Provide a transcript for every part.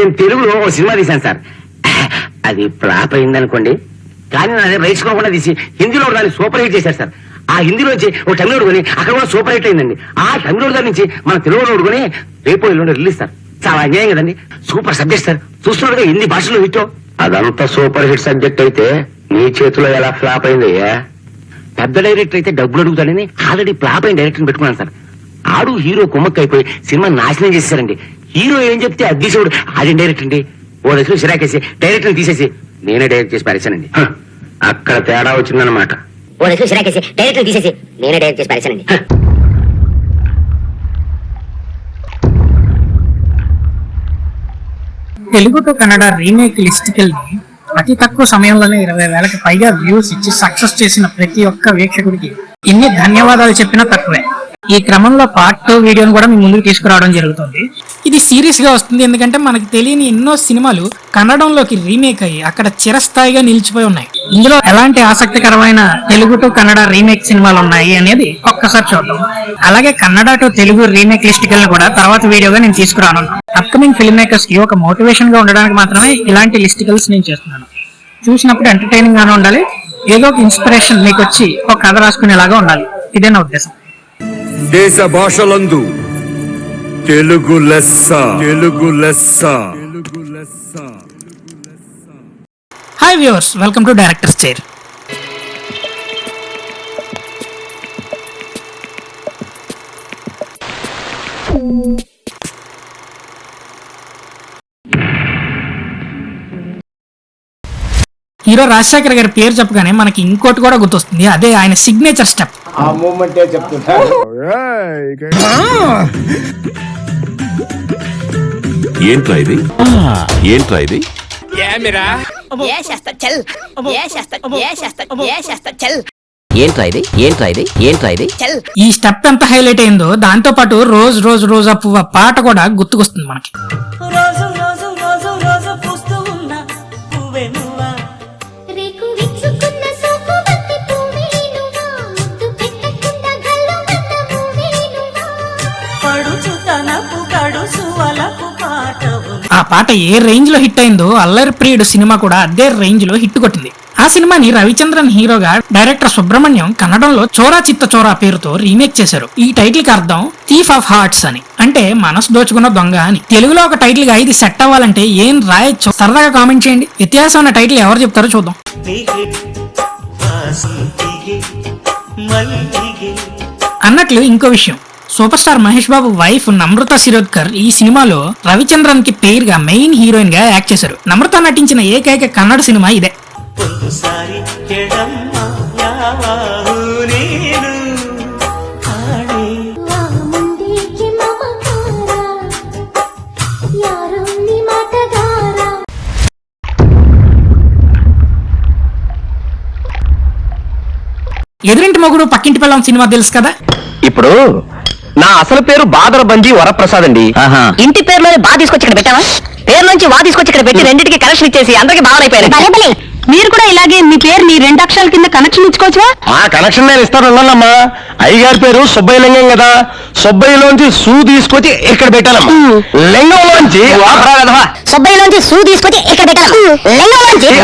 నేను తెలుగులో ఓ సినిమా తీశాను సార్. అది ఫ్లాప్ అయింది అనుకోండి కానీ నా దగ్గర రైట్స్ కాకుండా తీసి హిందీలో దాన్ని సూపర్ హిట్ చేశారు సార్. ఆ హిందీలో వచ్చి ఒక తమిళ కొని అక్కడ కూడా సూపర్ హిట్ అయిందండి. ఆ తమిళ దగ్గర నుంచి మన తెలుగులో కొని రేపు ఎల్లుండి రిలీజ్ సార్. చాలా అన్యాయం కదండి. Super subject sir. చూస్తున్నాడుగా ఎన్ని భాషల్లో హిట్. అదంతా సూపర్ హిట్ సబ్జెక్ట్ అయితే నీ చేతిలో ఎలా ఫ్లాప్ అయింది పెద్ద డైరెక్టర్ అయితే డబ్బులు అడుగుతాడని ఆల్రెడీ ఫ్లాప్ అయిన డైరెక్టర్ పెట్టుకున్నాను సార్. ఆడు హీరో కుమ్మక్క అయిపోయి సినిమా నాశనం చేశారండి హీరో ఏం చెప్తే అద్దీసుడు అది డైరెక్ట్ అండి. ఓ దశలో సిరాకేసి డైరెక్టర్ తీసేసి నేనే డైరెక్ట్ చేసి పారేశానండి. అక్కడ తేడా వచ్చిందన్నమాట. ఓ దశలో సిరాకేసి డైరెక్టర్ తీసేసి నేనే డైరెక్ట్ చేసి పారేశానండి. Telugu to Kannada remake list కెళ్ళి అతి తక్కువ సమయంలోనే ఇరవై వేలకు పైగా వ్యూస్ ఇచ్చి సక్సెస్ చేసిన ప్రతి ఒక్క వీక్షకుడికి ఇన్ని ధన్యవాదాలు చెప్పినా తక్కువే. ఈ క్రమంలో పార్ట్ టూ వీడియోని కూడా మీ ముందుకు తీసుకురావడం జరుగుతుంది. ఇది సీరియస్గా వస్తుంది ఎందుకంటే మనకి తెలియని ఎన్నో సినిమాలు కన్నడంలోకి రీమేక్ అయ్యి అక్కడ చిరస్థాయిగా నిలిచిపోయి ఉన్నాయి. ఇందులో ఎలాంటి ఆసక్తికరమైన తెలుగు టు కన్నడ రీమేక్ సినిమాలు ఉన్నాయి అనేది ఒక్కసారి చూద్దాం. అలాగే Kannada to Telugu remake list కూడా తర్వాత వీడియోగా నేను తీసుకురాను అప్కమింగ్ ఫిల్మ్ మేకర్స్కి ఒక మోటివేషన్గా ఉండడానికి మాత్రమే ఇలాంటి లిస్టికల్స్ నేను చేస్తున్నాను. చూసినప్పుడు ఎంటర్టైనింగ్ గానే ఉండాలి. ఏదో ఒక ఇన్స్పిరేషన్ మీకు వచ్చి ఒక కథ రాసుకునేలాగా ఉండాలి. ఇదే నా ఉద్దేశం. దేశ భాషలందు తెలుగు లెస్స. తెలుగు లెస్స. తెలుగు లెస్స hi viewers welcome to directors chair hero Rajasekhar గారి పేరు చెప్పగానే మనకి ఇంకోటి కూడా గుర్తొస్తుంది. అదే ఆయన సిగ్నేచర్ స్టెప్ ఆ మూమెంటే చెప్తున్నారు ఏంట్రా ఇది? ఏంట్రా ఇది? ఏంట్రా ఇది? ఏంట్రా ఇది? ఏంట్రా ఇది? చల్. ఈ స్టెప్ ఎంత హైలైట్ అయిందో దాంతో పాటు రోజు రోజు రోజు పాట కూడా గుర్తుకొస్తుంది మనకి. ఆ పాట ఏ రేంజ్లో హిట్ అయిందో అల్లరి ప్రియుడు సినిమా కూడా అదే రేంజ్లో హిట్ కొట్టింది. ఆ సినిమాని రవిచంద్రన్ హీరోగా డైరెక్టర్ సుబ్రహ్మణ్యం కన్నడంలో చోరా చిత్త చోరా పేరుతో రీమేక్ చేశారు. ఈ టైటిల్కి అర్థం థీఫ్ ఆఫ్ హార్ట్స్ అని. అంటే మనసు దోచుకున్న దొంగ అని. తెలుగులో ఒక టైటిల్గా ఇది సెట్ అవ్వాలంటే ఏం రాయొచ్చు? సరదాగా కామెంట్ చేయండి. వ్యత్యాసం అన్న టైటిల్ ఎవరు చెప్తారో చూద్దాం. అన్నట్లు ఇంకో విషయం. Super star Mahesh Babu wife Namrata Shirodkar ఈ సినిమాలో రవిచంద్రన్కి పేరుగా మెయిన్ హీరోయిన్గా యాక్ట్ చేశారు. నమ్రత నటించిన ఏకైక కన్నడ సినిమా ఇదే. ఎదురింటి మొగుడు పక్కింటి పిల్లం సినిమా తెలుసు కదా? ఇప్పుడు నా అసలు పేరు బాదర బంజీ వరప్రసాద్ అండి. ఇంటి పేరులో బా తీసుకొచ్చి ఇక్కడ పెట్టావా? పేరు నుంచి వా తీసుకొచ్చి ఇక్కడ పెట్టి రెండింటికి కనెక్షన్ ఇచ్చేసి అందరికి బాగాలైపోయారు మీరు కూడా ఇలాగే మీ పేరు మీ రెండు అక్షరాల కింద కనెక్షన్ ఇచ్చుకోవచ్చువా ఆ కనెక్షన్ నేను ఇస్తాను ఉండాలమ్మా అయ్యగారి పేరు సుబ్బయ్య లింగం కదా. సుబ్బయ్యలోంచి సూ తీసుకొచ్చి ఇక్కడ పెట్టాలమ్మా. లింగంలోంచి. సుబ్బయ్యలోంచి సూ తీసుకొచ్చి ఇక్కడ పెట్టాలి లింగంలోంచి.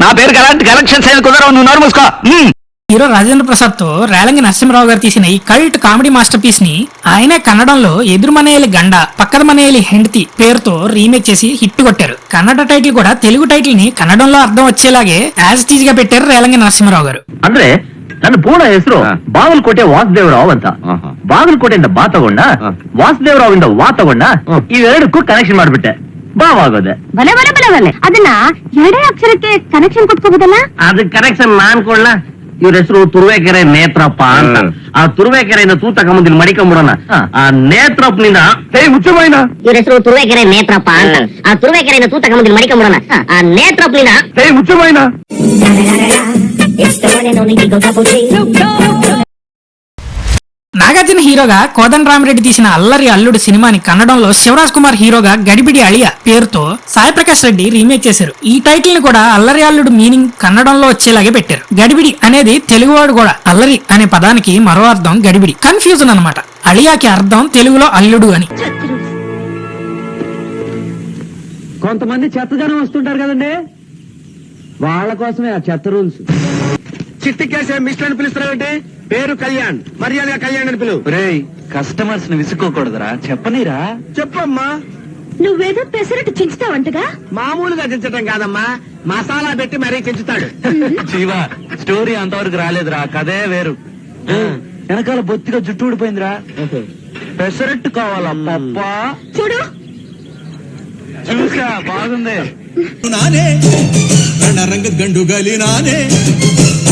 నా పేరుకి అలాంటి కనెక్షన్స్ ఏమి కుదరవు నువ్వు నోరు మూసుకో ఉమ్. హీరో రాజేంద్ర ప్రసాద్ తో రేలంగి నరసింహరావు గారు తీసిన ఈ కల్ట్ కామెడీ మాస్టర్ పీస్ ని ఆయనే కన్నడంలో ఎదురుమనేలి గండ పక్కన మనేలి హెండ్తి పేరుతో రీమేక్ చేసి హిట్ కొట్టారు కన్నడ టైటిల్ కూడా తెలుగు టైటిల్ ని కన్నడంలో అర్థం వచ్చేలాగే యాజ్ టీజ్ గా పెట్టారు రేలంగి నరసింహరావు గారు ಅಂದ್ರೆ ನನ್ನ ಪೂರ್ಣ ಹೆಸರು ಬಾಗಲಕೋಟೆ ವಾಸುದೇವರಾವ್ ಅಂತ ಬಾಗಲಕೋಟೆಯಿಂದ ಬಾ ತಗೊಂಡ ವಾಸುದೇವರಾವ್ ಇಂದ ವಾ ತಗೊಂಡ ಇವೆರಡಕ್ಕೂ ಕನೆಕ್ಷನ್ ಮಾಡ್ಬಿಟ್ಟೆ ಬಾವ್ ಆಗೋದೆ ಬಲೆ ಬಲೆ ಬಲೆ ಬಲೆ ಅದನ್ನ ಎರಡೇ ಅಕ್ಷರಕ್ಕೆ ಕನೆಕ್ಷನ್ ಕೊಟ್ಕೋಬೋದಲ್ಲ ಅದಕ್ಕೆ ಕನೆಕ್ಷನ್ ನಾನ್ ಕೊಡ್ಲ ಇವ್ರ ಹೆಸರು ತುರುವೇಕೆರೆ ನೇತ್ರಪ್ಪ ಅಂತ ಆ ತುರುವೇಕೆರೆಯಿಂದ ತೂ ತಗೊಂಬಂದಿಲ್ ಮಡಿಕೊಂಬಿಡೋಣ ಆ ನೇತ್ರಪ್ಪನಿಂದ ಏಯ್ ಮುಚ್ಚುಮೈನ ಇವ್ರ ಹೆಸರು ತುರುವೇಕೆರೆ ನೇತ್ರಪ್ಪ ಅಂತ ಆ ತುರುವೇಕೆರೆಯಿಂದ ತೂತ ಕಮ್ಮದಿಲ್ ಮಡಿಕೊಂಬಿಡೋಣ ಆ ನೇತ್ರಪ್ಪನಿಂದ ಏಯ್ ಮುಚ್ಚುಮೈನ It's the one and Nagarjuna హీరోగా కోదండ రామిరెడ్డి తీసిన అల్లరి అల్లుడు సినిమాని కన్నడంలో శివరాజ్ కుమార్ హీరోగా గడిబిడి అళియ పేరుతో సాయి ప్రకాష్ రెడ్డి రీమేక్ చేశారు. ఈ టైటిల్ని కూడా అల్లరి అల్లుడు మీనింగ్ కన్నడంలో వచ్చేలాగే పెట్టారు. గడిబిడి అనేది తెలుగువాడు కూడా అల్లరి అనే పదానికి మరో అర్థం గడిబిడి కన్ఫ్యూజన్ అన్నమాట. అళియాకి అర్థం తెలుగులో అల్లుడు అని. కొంతమంది చెత్త జనం వస్తుంటారు కదండి. వాళ్ళ కోసమే ఆ చెత్త రూల్స్. చిట్టికేసే మిస్టర్ అని పిలుస్తున్నావేంటి? పేరు కళ్యాణ్. మర్యాదగా కళ్యాణ్ అని పిలువు రే కస్టమర్స్ని విసుకోకూడదురా చెప్పనీరా? చెప్పమ్మా. నువ్వేదో పెసరట్టు చించుతావంటగా మామూలుగా చించటం కాదమ్మా. మసాలా పెట్టి మరీ చించుతాడు. జీవా స్టోరీ అంతవరకు రాలేదురా. కదే వేరు. వెనకాల బొత్తిగా జుట్టు ఊడిపోయిందిరా. పెసరట్టు కావాలమ్మా చూడు. చూసా బాగుంది. నానే రంగ గండు గలి నానే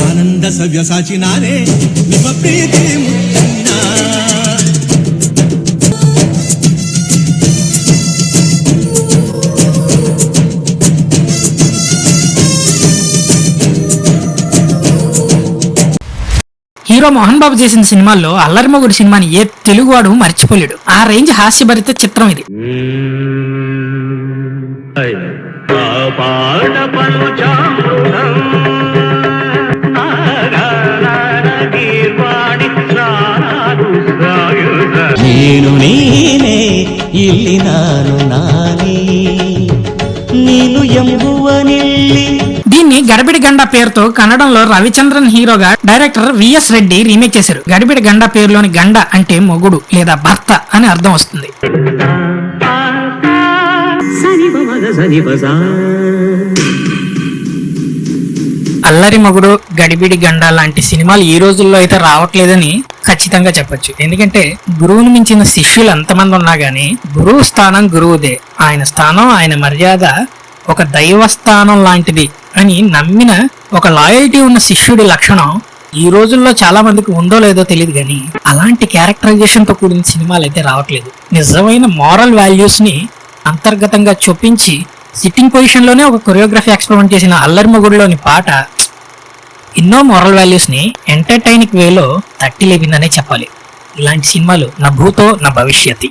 ಆನಂದ ಸವ್ಯಸಾಚಿ ನಾನೇ ನಿಮ್ಮ ಪ್ರೀತಿ ಮುತ್ತನ್ನ హీరో మోహన్ బాబు చేసిన సినిమాల్లో అల్లరి మొగుడు సినిమాని ఏ తెలుగువాడు మర్చిపోలేడు ఆ రేంజ్ హాస్యభరిత చిత్రం ఇది ನೀನು ನೀನೇ ಇಲ್ಲಿ ನಾನು ನಾನೇ ನೀನು ಎಂಬುವನಿಲ್ಲಿ దీన్ని గడిబిడి గండ పేరుతో కన్నడంలో రవిచంద్రన్ హీరోగా డైరెక్టర్ విఎస్ రెడ్డి రీమేక్ చేశారు గడిబిడి గండ పేరులోని గండ అంటే మొగుడు లేదా భర్త అని అర్థం వస్తుంది అల్లరి మొగుడు గడిబిడి గండ లాంటి సినిమాలు ఈ రోజుల్లో అయితే రావట్లేదని ఖచ్చితంగా చెప్పొచ్చు. ఎందుకంటే గురువుని మించిన శిష్యులు ఎంతమంది ఉన్నా గానీ గురువు స్థానం గురువుదే. ఆయన స్థానం ఆయన మర్యాద ఒక దైవ స్థానం లాంటిది అని నమ్మిన ఒక లాయల్టీ ఉన్న శిష్యుడి లక్షణం ఈ రోజుల్లో చాలా మందికి ఉందో లేదో తెలియదు కానీ అలాంటి క్యారెక్టరైజేషన్తో కూడిన సినిమాలు అయితే రావట్లేదు. నిజమైన మారల్ వాల్యూస్ని అంతర్గతంగా చొప్పించి సిట్టింగ్ పొజిషన్లోనే ఒక కొరియోగ్రఫీ ఎక్స్పెరిమెంట్ చేసిన అల్లరి మొగుడులోని పాట ఎన్నో మారల్ వాల్యూస్ ని ఎంటర్టైనింగ్ వేలో తట్టి లేపిందనే చెప్పాలి ఇలాంటి సినిమాలు నా భూతో నా భవిష్యత్తి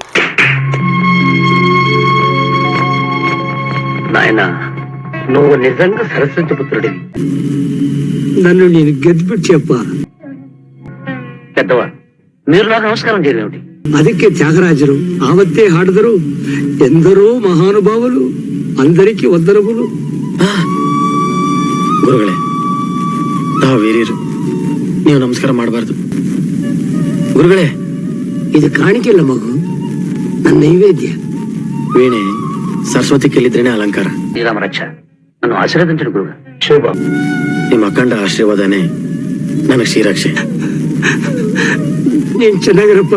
నాయన నువ్వు నిజంగా సరస్వతి పుత్రుడివి నన్ను నేను ಗೆದ್ಬಿಟ್ಟು చెప్ప పెద్దవా మీరు నాకు నమస్కారం చేయలేమిటి ಅದಕ್ಕೆ ತ್ಯಾಗರಾಜರು ಆವತ್ತೇ ಹಾಡಿದರು ಎಂದರೋ ಮಹಾನುಭಾವರು అందరికీ వందనములు ಗುರುಗಳೇ ನಾವು ವೀರ್ಯರು ನೀವು ನಮಸ್ಕಾರ ಮಾಡಬಾರ್ದು. ಗುರುಗಳೇ ಇದು ಕಾಣಿಕೆಲ್ಲ ಮಗು? ನನ್ನ ನೈವೇದ್ಯ. ವೀಣೆ ಸರಸ್ವತಿ ಕೇಳಿದ್ರೇನೆ ಅಲಂಕಾರ. ಶ್ರೀರಾಮ ರಕ್ಷ ನಾನು ಆಶೀರ್ವದಿಂಚడు ಗುರುಗ ಶೋಭ ನಿಮ್ಮ ಅಖಂಡ ಆಶೀರ್ವಾದನೇ ನನಗೆ ಶ್ರೀರಾಕ್ಷೆ ನೀನ್ ಚೆನ್ನಾಗಿರಪ್ಪ.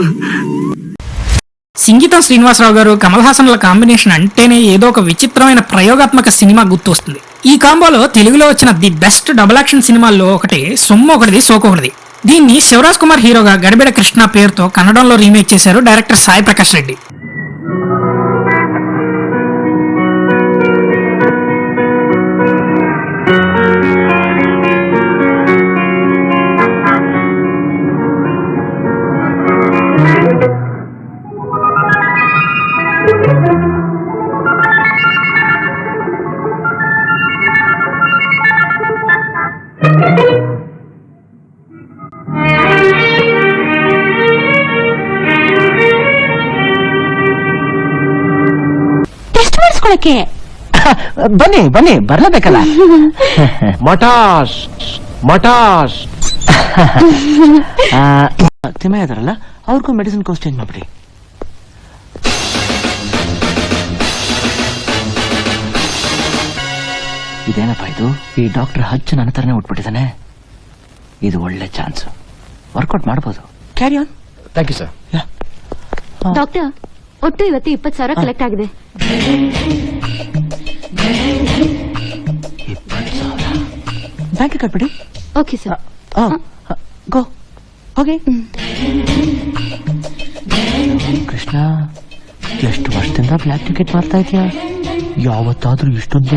సింగీతం శ్రీనివాసరావు గారు కమల్ హాసన్ల కాంబినేషన్ అంటేనే ఏదో ఒక విచిత్రమైన ప్రయోగాత్మక సినిమా గుర్తొస్తుంది. ఈ కాంబోలో తెలుగులో వచ్చిన ది బెస్ట్ డబుల్ యాక్షన్ సినిమాల్లో ఒకటి సొమ్ము ఒకటిది సోకు ఒకటిది. దీన్ని శివరాజ్ కుమార్ హీరోగా గడిబిడ కృష్ణ పేరుతో కన్నడంలో రీమేక్ చేశారు డైరెక్టర్ సాయి ప్రకాష్ రెడ్డి. ಮಾಡಿಸ್ಕೊಳಕ್ಕೆ ಬನ್ನಿ ಬನ್ನಿ ಬರ್ಲೇಬೇಕಲ್ಲ? ಮಟಾಶ್ ಮಟಾಶ್. ತಿಮ್ಮ ಇದಾರಲ್ಲ ಅವ್ರಿಗೂ ಮೆಡಿಸಿನ್ ಕೋರ್ಸ್ ಚೇಂಜ್ ಮಾಡ್ಬಿಡಿ. ಇದೇನಪ್ಪ ಇದು? ಈ ಡಾಕ್ಟರ್ ಹಚ್ಚ ನನ್ನ ತರನೇ ಉಟ್ಬಿಟ್ಟಿದ್ದಾನೆ. ಇದು ಒಳ್ಳೆ ಚಾನ್ಸ್ ವರ್ಕೌಟ್ ಮಾಡ್ಬೋದು. Carry on thank you. Sir doctor ಒಟ್ಟು ಇವತ್ತು ಇಪ್ಪತ್ತು ಸಾವಿರ ಕಲೆಕ್ಟ್ ಆಗಿದೆ. ಬ್ಯಾಂಕ್ ಕಟ್ಬಿಡಿ ಓಕೆ ಸರ್ ಗೋ. ಹೋಗಿ. ಕೃಷ್ಣ ಎಷ್ಟು ವರ್ಷದಿಂದ ಬ್ಲ್ಯಾಕ್ ಟಿಕೆಟ್ ಮಾಡ್ತಾ ಇದೆಯಾ? ಯಾವತ್ತಾದ್ರೂ ಇಷ್ಟೊಂದು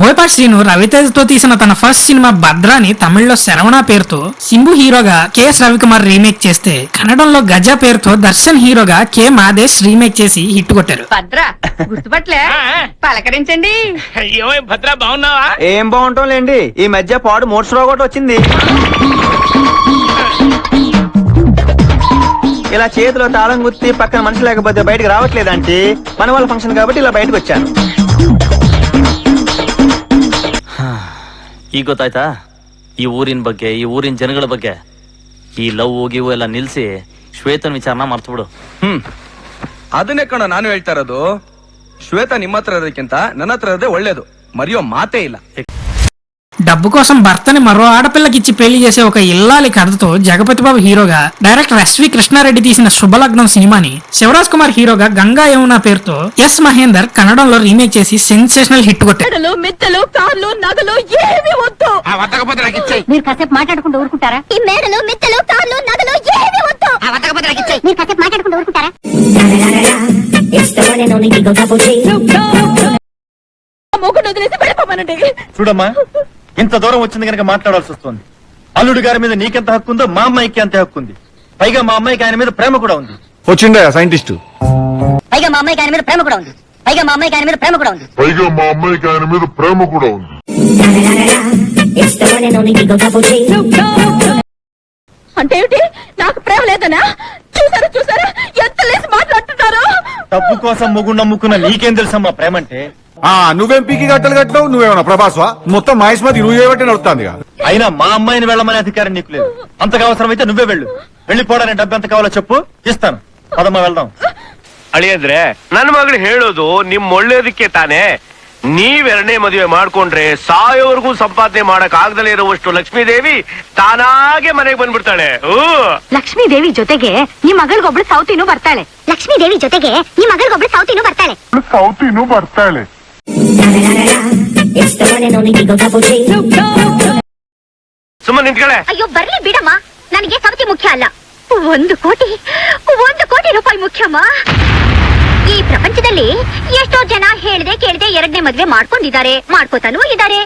బోయపాటి శ్రీను రవితేజతో తీసిన తన ఫస్ట్ సినిమా భద్రాని తమిళ్ళో శరవణ పేరుతో సింబు హీరోగా కెఎస్ రవికుమార్ రీమేక్ చేస్తే కన్నడంలో గజ పేరుతో దర్శన్ హీరోగా కె మాదేశ్ రీమేక్ చేసి హిట్ కొట్టారు. భద్ర గుర్తుపట్లే పలకరించండి. ఏం బాగుంటాంలేండి ఈ మధ్య పాడు మోట్స్ ఒకటి వచ్చింది. ఇలా చేతిలో తాళం గుర్తి పక్కన మనిషి లేకపోతే బయటకు రావట్లేదంటే మన వాళ్ళ ఫంక్షన్ కాబట్టి ఇలా బయటకు వచ్చాను. ಈಗ ಗೊತ್ತಾಯ್ತಾ? ಈ ಊರಿನ ಬಗ್ಗೆ ಈ ಊರಿನ ಜನಗಳ ಬಗ್ಗೆ. ಈ ಲವ್ ಗಿವ್ ಎಲ್ಲ ನಿಲ್ಸಿ ಶ್ವೇತನ್ ವಿಚಾರನ ಬಿಡು ಹ್ಮ್. ಅದನ್ನೇ ಕಣ ನಾನು ಹೇಳ್ತಾ ಇರೋದು. ಶ್ವೇತ ನಿಮ್ಮ ಹತ್ರ ಇರೋದಕ್ಕಿಂತ ನನ್ನ ಹತ್ರ ಇರೋದೇ ಒಳ್ಳೇದು. ಮರೆಯೋ ಮಾತೇ ಇಲ್ಲ. డబ్బు కోసం భర్తని మరో ఆడపిల్లకిచ్చి పెళ్ళి చేసే ఒక ఇల్లాలి కథతో జగపతి బాబు హీరోగా డైరెక్టర్ ఎస్వి కృష్ణారెడ్డి తీసిన శుభలగ్నం సినిమాని శివరాజ్ కుమార్ హీరోగా గంగా యమున పేరుతో ఎస్ మహేందర్ కన్నడంలో రీమేక్ చేసి సెన్సేషనల్ హిట్ కొట్టారు మెత్తలు కార్లు నగలు ఏమి వద్దు. మీరు కాసేపు మాట్లాడుకుంటూ ఊరుకుంటారా? ఈ మేడలు మిత్తలు కార్లు నగలు ఏమి వద్దు. మీరు కాసేపు మాట్లాడుకుంటూ ఊరుకుంటారా? మొగ్గును వదిలేసి వెళ్ళిపోమనండి. చూడమ్మా ఇంత దూరం వచ్చింది కనుక మాట్లాడాల్సి వస్తుంది. అల్లుడు గారి మీద నీకెంత హక్కు ఉందో మా అమ్మాయికి అంతే హక్కు ఉంది. పైగా మా అమ్మాయికి ఆయన మీద ప్రేమ కూడా ఉంది. వచ్చిండే సైంటిస్ట్? పైగా మా అమ్మాయికి ఆయన మీద ప్రేమ కూడా ఉంది. పైగా మా అమ్మాయికి ఆయన మీద ప్రేమ కూడా ఉంది. పైగా మా అమ్మాయికి ఆయన మీద ప్రేమ కూడా ఉంది. అంటే ఏమిటి? నాకు ప్రేమ లేదనా? చూసారా చూసారా? ఎంత లేసి మాట్లాడుతున్నారు? డబ్బు కోసం మొగుడు నమ్ముకున్న నీకేం తెలుసమ్మా ప్రేమ అంటే? ఆ నువ్వేం పీకి గట్టలు కట్టినావు నువ్వేమన్నా ప్రభాస్వా మొత్తం మహేష్మతి నువ్వు చేయబట్టి నడుస్తుంది అయినా మా అమ్మాయిని వెళ్ళమనే అధికారం నీకు లేదు అంతగా అవసరమైతే నువ్వే వెళ్ళు వెళ్ళిపోవడానికి డబ్బు ఎంత కావాలో చెప్పు ಇಸ್ತಾನು పదమ్మా వెళ్దాం ಅಳಿಯಂದ್ರೆ ನನ್ನ ಮಗಳು ಹೇಳೋದು ನಿಮ್ ಒಳ್ಳೇದಕ್ಕೆ ತಾನೇ ನೀವೆರಡನೇ ಮದುವೆ ಮಾಡ್ಕೊಂಡ್ರೆ ಸಾಯೋವರೆಗೂ ಸಂಪಾದನೆ ಮಾಡಕ್ ಆಗದಲ್ಲೇ ಇರುವಷ್ಟು ಲಕ್ಷ್ಮೀದೇವಿ ತಾನಾಗೆ ಮನೆಗೆ ಬಂದ್ಬಿಡ್ತಾಳೆ ಹೂ ಲಕ್ಷ್ಮೀದೇವಿ ಜೊತೆಗೆ ಈ ಮಗಳಿಗೊಬ್ಳು ಸೌತಿನೂ ಬರ್ತಾಳೆ ಲಕ್ಷ್ಮೀದೇವಿ ಜೊತೆಗೆ ಈ ಮಗಳಿಗೊಬ್ಳು ಸೌತಿನೂ ಬರ್ತಾಳೆ ಸೌತಿನೂ ಬರ್ತಾಳೆ ಸುಮ್ಮನೆ ನಿಂತ್ಕಳೆ ಅಯ್ಯೋ ಬರ್ಲಿ ಬಿಡಮ್ಮ ನನಗೆ ಸೌತಿ ಮುಖ್ಯ ಅಲ್ಲ ಒಂದು ಕೋಟಿ ಒಂದು ಕೋಟಿ ರೂಪಾಯಿ ಮುಖ್ಯಮ್ಮ ಈ ಪ್ರಪಂಚದಲ್ಲಿ ಎಷ್ಟೋ ಜನ ಹೇಳ್ದೆ ಕೇಳದೆ ಎರಡನೇ ಮದ್ವೆ ಮಾಡ್ಕೊಂಡಿದ್ದಾರೆ ಮಾಡ್ಕೋತಾನೂ ಇದ್ದಾರೆ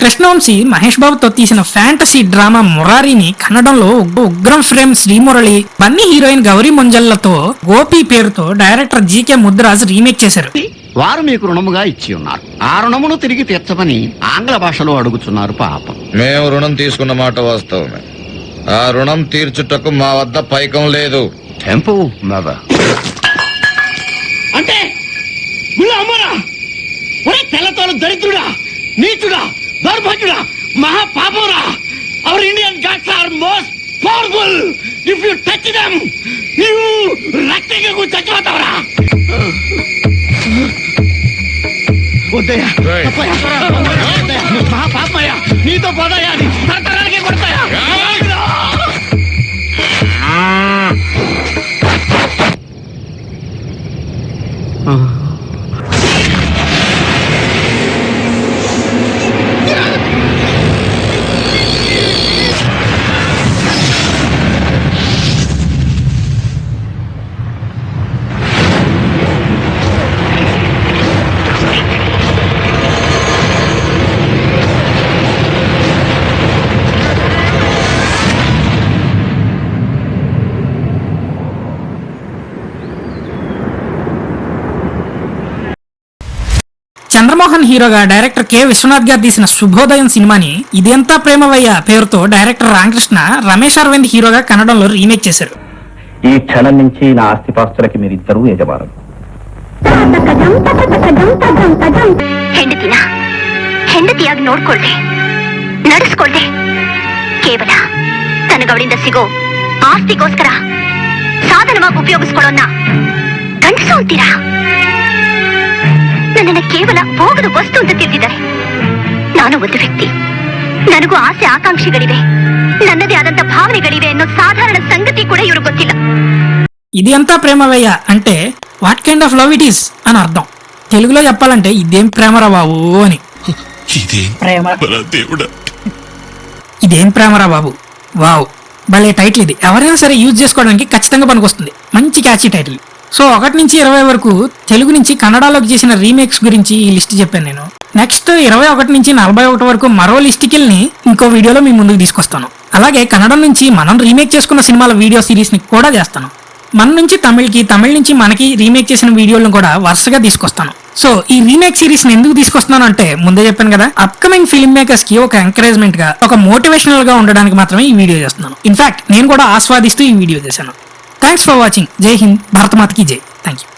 కృష్ణవంశీ మహేష్ బాబుతో తీసిన ఫ్యాంటసీ డ్రామా మురారిని కన్నడంలో ఉగ్- ఉగ్రం ఫ్రేమ్ శ్రీమురళి బన్నీ హీరోయిన్ గౌరీ ముంజల్లతో గోపి పేరుతో డైరెక్టర్ జీకే ముద్రాజ్ రీమేక్ చేశారు వారు మీకు రుణముగా ఇచ్చి ఉన్నారు. ఆ రుణమును తిరిగి తీర్చమని ఆంగ్ల భాషలో అడుగుతున్నారు పాపం. మేము రుణం తీసుకున్న మాట వాస్తవమే. ఆ రుణం తీర్చుటకు మా వద్ద పైకం లేదు. టెంపు నదా అంటే అమ్మరా ఒరే తెల్లతోలు దరిద్రుడా నీచుడా దౌర్భాగ్యుడా మహా పాపరా our Indian gods are most powerful if you touch them you రక్తంగా చచ్చిపోతావరా. వద్దయ్యా. పాపమయ్యా నీతో పోదయ్యా అది తరతరాలకే కొడతాయా? చంద్రమోహన్ హీరోగా డైరెక్టర్ కె విశ్వనాథ్ గారు తీసిన శుభోదయం సినిమాని ఇదెంతా ప్రేమవయ్య పేరుతో డైరెక్టర్ రామకృష్ణ రమేష్ అరవింద్ హీరోగా కన్నడంలో రీమేక్ చేశారు ఈ క్షణం నుంచి నా ఆస్తిపాస్తులకి మీరిద్దరూ యజమానులు ಹೆಂಡತಿನ ಹೆಂಡತಿಯಾಗಿ ನೋಡ್ಕೊಳ್ದೆ ನಡೆಸ್ಕೊಳ್ದೆ ಕೇವಲ ತನಗವಳಿಂದ ಸಿಗೋ ಆಸ್ತಿಗೋಸ್ಕರ ಸಾಧನವಾಗಿ ಉಪಯೋಗಿಸ್ಕೊಳ್ಳೋನ್ನ ಗಂಡಸು ಅಂತೀರಾ ನನ್ನನ್ನ ಕೇವಲ ಭೋಗದ ವಸ್ತು ಅಂತ ತಿಳಿದಿದ್ದಾರೆ ನಾನು ಒಂದು ವ್ಯಕ್ತಿ ನನಗೂ ಆಸೆ ಆಕಾಂಕ್ಷೆಗಳಿವೆ ನನ್ನದೇ ಆದಂತ ಭಾವನೆಗಳಿವೆ ಅನ್ನೋ ಸಾಧಾರಣ ಸಂಗತಿ ಕೂಡ ಇವರು ಗೊತ್ತಿಲ್ಲ ఇది అంతా ప్రేమవయ్య అంటే what kind of love it is అని అర్థం తెలుగులో చెప్పాలంటే ఇదేం ప్రేమరా బాబు అని ఇదేం ప్రేమరా బాబు వావ్ భలే టైటిల్ ఇది ఎవరైనా సరే యూజ్ చేసుకోవడానికి ఖచ్చితంగా పనికొస్తుంది మంచి క్యాచీ టైటిల్ సో ఒకటి నుంచి ఇరవై వరకు తెలుగు నుంచి కన్నడలోకి చేసిన రీమేక్స్ గురించి ఈ లిస్ట్ చెప్పాను నేను. నెక్స్ట్ ఇరవై ఒకటి నుంచి నలభై ఒకటి వరకు మరో లిస్టికిల్ని ఇంకో వీడియోలో మీ ముందుకు తీసుకొస్తాను. అలాగే కన్నడం నుంచి మనం రీమేక్ చేసుకున్న సినిమాల వీడియో సిరీస్ని కూడా చేస్తాను. మన నుంచి తమిళ్కి తమిళ్ నుంచి మనకి రీమేక్ చేసిన వీడియోలను కూడా వరుసగా తీసుకొస్తాను. సో ఈ రీమేక్ సిరీస్ని ఎందుకు తీసుకొస్తున్నాను అంటే ముందే చెప్పాను కదా అప్కమింగ్ ఫిల్మ్ మేకర్స్కి ఒక ఎంకరేజ్మెంట్గా ఒక మోటివేషనల్గా ఉండడానికి మాత్రమే ఈ వీడియో చేస్తున్నాను. ఇన్ఫాక్ట్ నేను కూడా ఆస్వాదిస్తూ ఈ వీడియో చేశాను. థ్యాంక్స్ ఫర్ వాచింగ్ జై హింద్ భారతమాతకి జై థ్యాంక్ యూ